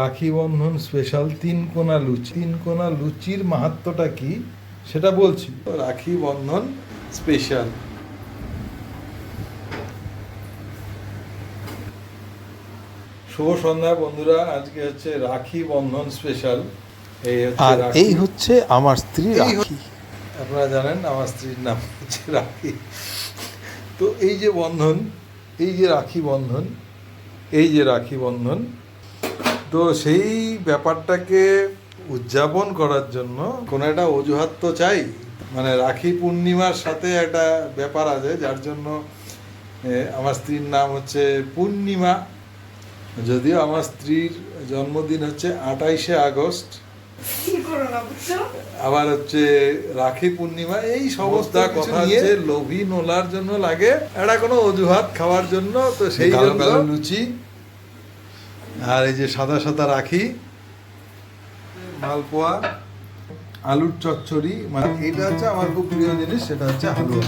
Rakhi Bandhan special তিন কোনা লুচি। তিন কোনা লুচির মাহাত্ম্যটা কি? সেটা বলছি। রাখি বন্ধন স্পেশাল শুভ সন্ধ্যা বন্ধুরা আজকে হচ্ছে রাখি বন্ধন স্পেশাল আর এই হচ্ছে আমার স্ত্রী রাখি। আপনারা জানেন আমার স্ত্রীর নাম হচ্ছে রাখি। তো এই যে বন্ধন এই যে রাখি বন্ধন এই যে রাখি বন্ধন তো সেই ব্যাপারটাকে উদযাপন করার জন্য কোনো একটা অজুহাত তো চাই। মানে রাখি পূর্ণিমার সাথে একটা ব্যাপার আছে যার জন্য আমার স্ত্রীর নাম হচ্ছে পূর্ণিমা। যদিও আমার স্ত্রীর জন্মদিন হচ্ছে আঠাইশে আগস্ট। কি করো না বুঝছ? আবার হচ্ছে রাখি পূর্ণিমা এই সমস্ত কথা হচ্ছে লোভী নোলার জন্য লাগে একটা কোনো অজুহাত খাওয়ার জন্য তো সেই জন্য লুচি। আর এই যে সাদা সাদা রাখি, মালপোয়া, আলুর চচ্চড়ি মানে এটা হচ্ছে আমার খুব প্রিয় জিনিস, সেটা হচ্ছে হালুয়া